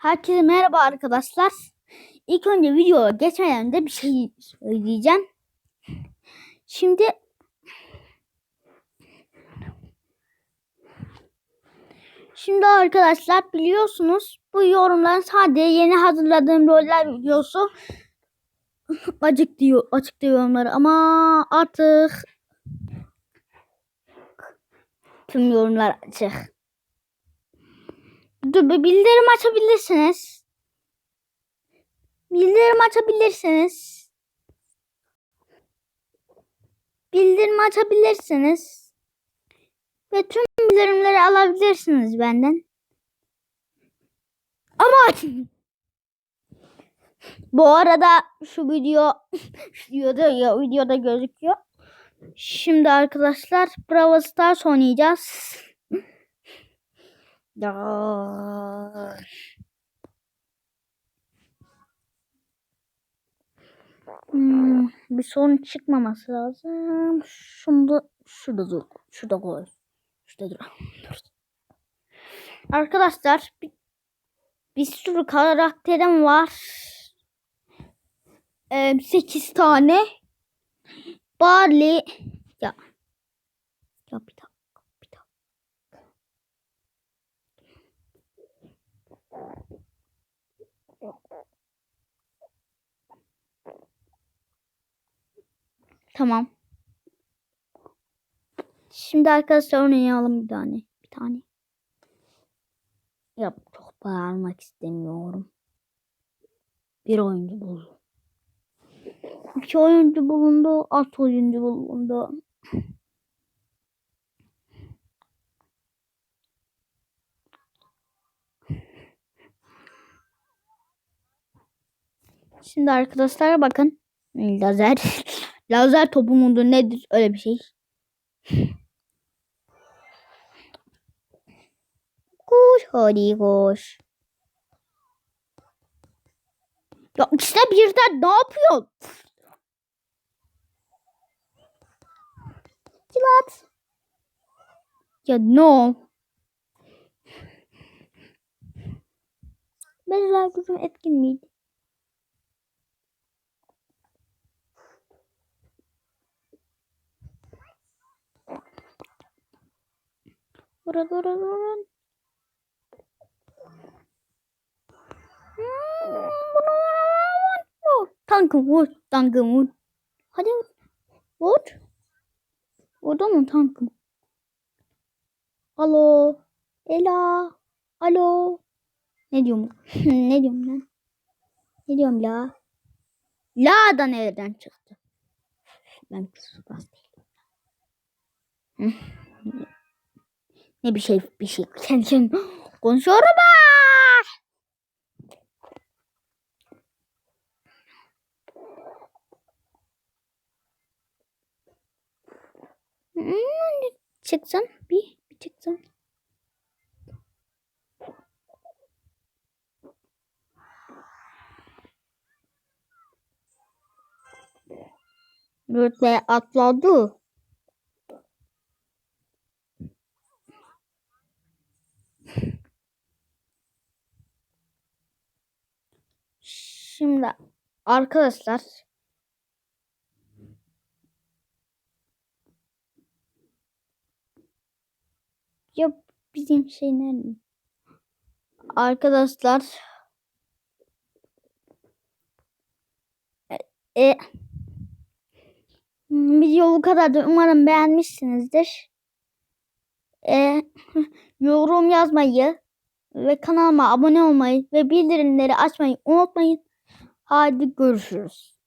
Herkese merhaba arkadaşlar. İlk önce videoya geçmeden önce bir şey söyleyeceğim. Şimdi Şimdi arkadaşlar biliyorsunuz bu yorumların sadece yeni hazırladığım roller videosu açık diyor açık diyor yorumları ama artık tüm yorumlar açık. Dur bildirim açabilirsiniz. Bildirim açabilirsiniz. Bildirim açabilirsiniz. Ve tüm bildirimleri alabilirsiniz benden. Ama bu arada şu video şu videoda ya videoda gözüküyor. Şimdi arkadaşlar Bravo Stars oynayacağız. Ya. Hmm, bir sorun çıkmaması lazım. Şunda şurada dur. Şurada koy. Şurada. Dur. Arkadaşlar bir, bir sürü karakterim var. Ee, 8 tane. Barley. Ya. Ya bir dakika. Tamam. Şimdi arkadaşlar oynayalım bir tane. Bir tane. Ya çok bağırmak istemiyorum. Bir oyuncu buldu. İki oyuncu bulundu. Alt oyuncu bulundu. Şimdi arkadaşlar bakın. Lazer. Lazer topu mudur nedir öyle bir şey. Koş hadi koş. Ya işte birden ne yapıyorsun? Cilat. Ya no. Bezler gücüm etkin miydi? Vura vura vura. Hmm. Tankım vur. Tankım vur. Hadi vur. Vur. Orada mı tankım? Alo. Ela. Alo. Ne diyorum? ne diyorum lan? Ne diyorum la? La da nereden çıktı? Ben kıskas değilim. Ne bir şey bir şey. Kendi kendime konuşuyorum ha. Hmm, çıksın bir, bir çıksın. Rütbe atladı. Şimdi arkadaşlar ya bizim şey nerede? Arkadaşlar e, e, video bu kadardı. Umarım beğenmişsinizdir. E, yorum yazmayı ve kanalıma abone olmayı ve bildirimleri açmayı unutmayın. Hadi görüşürüz.